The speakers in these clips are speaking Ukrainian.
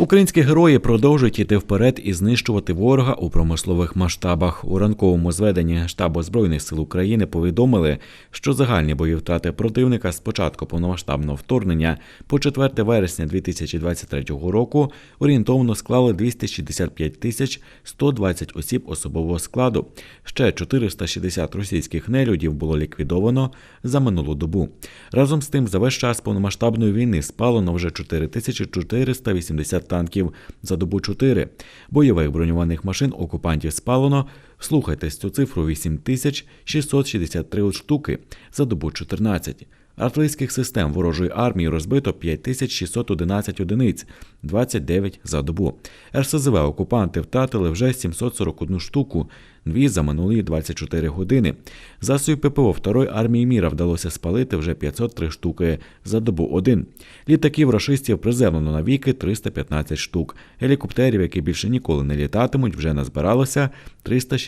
Українські герої продовжують іти вперед і знищувати ворога у промислових масштабах. У ранковому зведенні штабу збройних сил України повідомили, що загальні бойові втрати противника з початку повномасштабного вторгнення по 4 вересня 2023 року орієнтовно склали 265 тисяч 120 осіб особового складу. Ще 460 російських нелюдів було ліквідовано за минулу добу. Разом з тим, за весь час повномасштабної війни спалено вже 4480 танків, за добу 4. Бойових броньованих машин окупантів спалено. Слухайтесь цю цифру 8663 штуки, за добу 14. Артилерійських систем ворожої армії розбито 5611 одиниць, 29 за добу. РСЗВ окупанти втратили вже 741 штуку, дві за минулі 24 години. Засобів ППО Второї армії міра вдалося спалити вже 503 штуки за добу один. Літаків рашистів приземлено на віки 315 штук. Гелікоптерів, які більше ніколи не літатимуть, вже назбиралося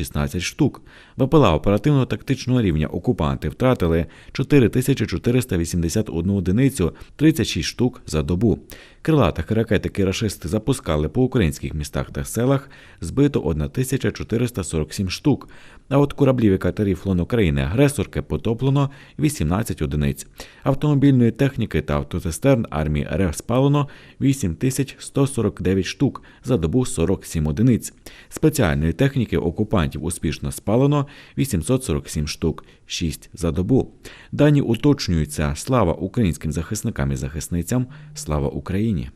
316 штук. випила оперативно-тактичного рівня окупанти втратили 4481 одиницю, 36 штук за добу. Крилатих ракетики рашисти запускали по українських містах та селах, збито 1447 штук. А от кораблів і катерів флон України агресорки потоплено 18 одиниць. Автомобільної техніки та автоцистерн армії РФ спалено 8149 штук, за добу 47 одиниць. Спеціальної техніки окупантів успішно спалено 847 штук, 6 за добу. Дані уточнюються. Слава українським захисникам і захисницям. Слава Україні!